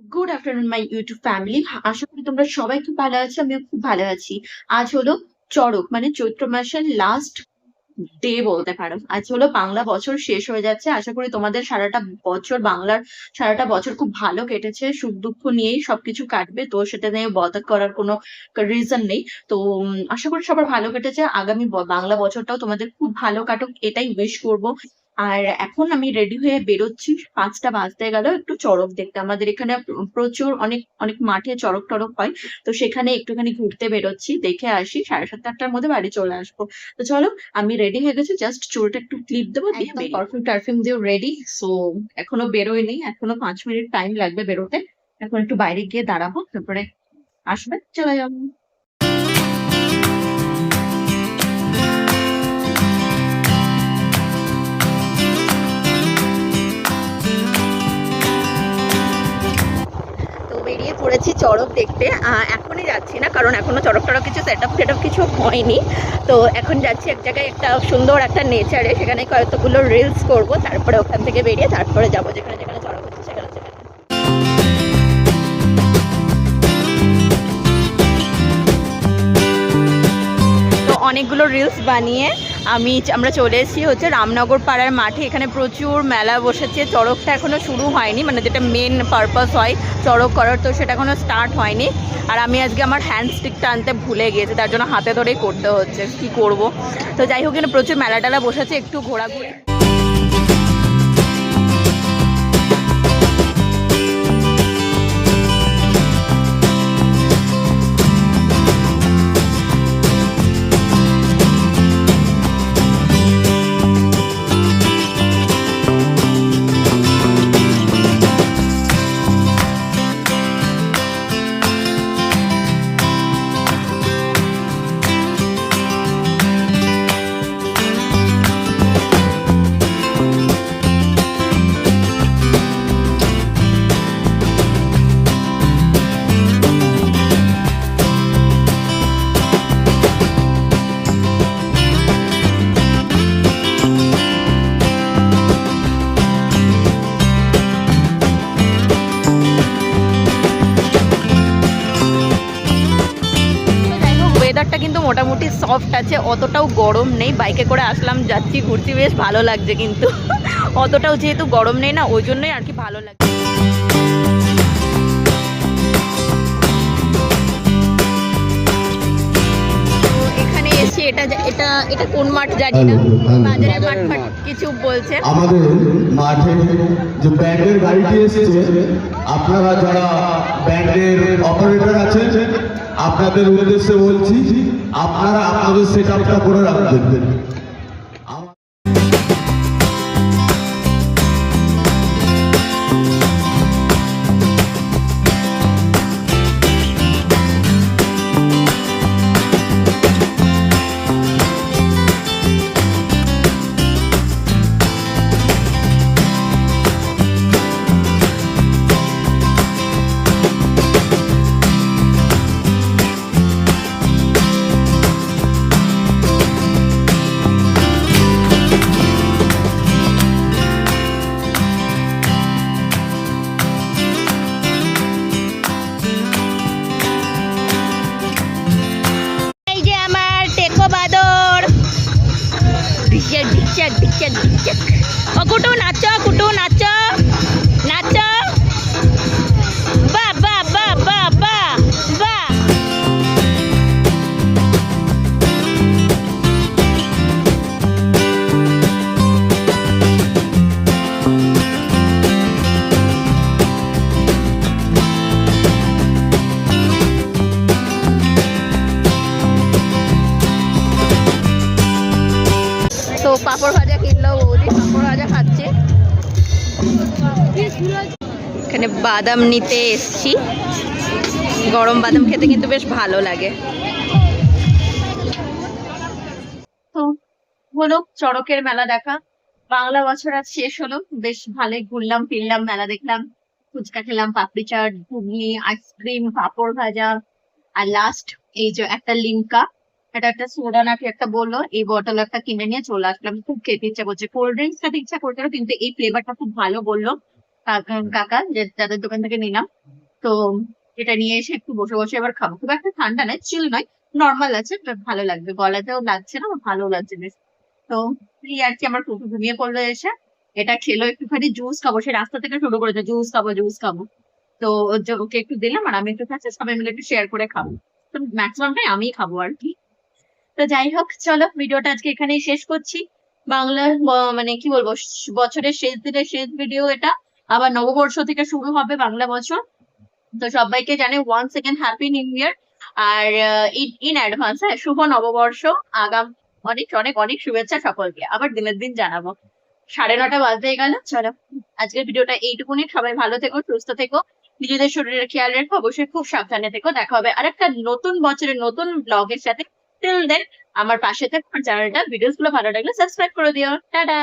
Good afternoon my YouTube family আশা করি তোমরা সবাই খুব ভালো আছো, আমিও খুব ভালো আছি। আজ হলো চড়ক মানে চৈত্র মাসের লাস্ট ডে বলতে পারো। আজ হলো বাংলা বছর শেষ হয়ে যাচ্ছে। আশা করি তোমাদের সারাটা বছর, বাংলার সারাটা বছর খুব ভালো কেটেছে। সুখ দুঃখ নিয়েই সবকিছু কাটবে, তো সেটা নিয়ে বদল করার কোনো রিজন নেই। তো আশা করি সবার ভালো কেটেছে। আগামী বাংলা বছরটাও তোমাদের খুব ভালো কাটুক, এটাই উইশ করব। আর এখন আমি রেডি হয়ে বেরোচ্ছি। পাঁচটা বাজতে গেল একটু চড়ক দেখতে। আমাদের এখানে প্রচুর অনেক অনেক মাঠে চড়ক টড়ক হয়। তো সেখানে একটুখানি ঘুরতে বেরোচ্ছি দেখে আসি। সাড়ে সাতটা আটটার মধ্যে বাড়ি চলে আসব। তো চলো আমি রেডি হয়ে গেছি। জাস্ট চুলটা একটু ক্লিপ দেবো দিয়ে পারফিউম টারফিউম দিয়ে রেডি সো এখনও বেরোয়নি এখনও পাঁচ মিনিট টাইম লাগবে বেরোতে। এখন একটু বাইরে গিয়ে দাঁড়াবো তারপরে আসবে চলে যাব। পড়েছি চড়ক দেখতে। এখনই যাচ্ছি না, কারণ এখনও চড়ক টড়ক কিছু সেট আপ ফেট কিছু হয়নি। তো এখন যাচ্ছি এক জায়গায় একটা সুন্দর একটা নেচারে সেখানে কয়েকগুলো রিলস করব, তারপরে ওখান থেকে বেরিয়ে তারপরে যাব, যেখানে যেখানে চড়ক হচ্ছে সেখানে সেখানে। অনেকগুলো রিলস বানিয়ে আমি আমরা চলে এসেছি হচ্ছে রামনগর পাড়ার মাঠে। এখানে প্রচুর মেলা বসেছে। চড়কটা এখনও শুরু হয়নি মানে যেটা মেন পারপাস হয় চড়ক করার, তো সেটা এখনও স্টার্ট হয়নি। আর আমি আজকে আমার হ্যান্ড স্টিকটা আনতে ভুলে গিয়েছি, তার জন্য হাতে ধরেই করতে হচ্ছে। কি করব? তো যাই হোক, এখানে প্রচুর মেলা টেলা বসেছে, একটু ঘোরাঘুরি মোটামুটি সফট আছে, অতটাও গরম নেই। বাইকে করে আসলাম, যাচ্ছি, ঘুরছি, বেশ ভালো লাগছে কিন্তু। অতটাও যেহেতু গরম নেই না, ওই জন্যই আর কি ভালো লাগছে। এটা এটা কোন মাঠ জানি না। বাজারে মাঠ ফাট কিছু বলছে। আমাদের মাঠে যে ব্যান্ডের গাড়িটি এসেছে আপনারা যারা ব্যান্ডের অপারেটর আছেন আপনাদের উদ্দেশ্যে বলছি আপনারা আপনাদের সেট আপটা করে রাখবেন। ढिचक ढिचक ढिचक ढिचक और कुटू नाचो कुटू পাপড় ভাজা কিনলো, বৌদি পাপড় ভাজা খাচ্ছে। এখানে বাদাম নিতে এসছি। গরম বাদাম খেতে কিন্তু বেশ ভালো লাগে। তো হলো চড়কের মেলা দেখা। বাংলা বছর আজ শেষ হলো। বেশ ভালোই ঘুরলাম, ফিরলাম, মেলা দেখলাম। ফুচকা খেলাম, পাপড়ি চাট, ঘুগনি আইসক্রিম পাপড় ভাজা। আর লাস্ট এই যে একটা লিমকা এটা একটা সোডা নাকি একটা বলল, এই বটল একটা কিনে নিয়ে চলে আসলাম। খুব খেতে ইচ্ছা করছে। কোল্ড ড্রিঙ্কস খেতে ইচ্ছা করছিল কিন্তু এই ফ্লেভারটা খুব ভালো বলল কাকা- যে যাদের দোকান থেকে নিলাম। তো এটা নিয়ে এসে একটু বসে বসে এবার খাব। খুব একটা ঠান্ডা নয় চিল নয় নর্মাল আছে ভালো লাগবে। গলাতেও লাগছে না ভালো লাগছে বেশ। তো এই আর কি আমার কুকুর ঘুমিয়ে পড়ল এসে। এটা খেলো একটুখানি জুস খাব। সে রাস্তা থেকে শুরু করেছে জুস খাব জুস খাব। তো ওকে একটু দিলাম, আর আমি একটু খাচ্ছি, সবাই মিলে একটু শেয়ার করে খাব। তো ম্যাক্সিমামটাই আমিই খাব আর কি। তো যাই হোক, চলো ভিডিওটা আজকে এখানেই শেষ করছি। বাংলার মানে কি বলব বছরের শেষ দিনের শেষ ভিডিও এটা। আবার নববর্ষ থেকে শুরু হবে বাংলা বছর। তো সবাইকে জানে one second happy new year R in advance হ্যাঁ শুভ নববর্ষ, আগাম, অনেক অনেক অনেক শুভেচ্ছা সকলকে। আবার দিনের দিন জানাব। সাড়ে নটা বাজতে গেল, চলো। আজকের ভিডিওটা এইটুকুনি। সবাই ভালো থেকো, সুস্থ থেকো। নিজেদের শরীরের খেয়াল রেখো। অবশ্যই খুব সাবধানে থেকো। দেখা হবে আর একটা নতুন বছরের নতুন ব্লগের সাথে। টিল দেন আমার পাশে থাকুন চ্যানেলটা ভিডিওসগুলো ভালো লাগলে সাবস্ক্রাইব করে দিও। টাটা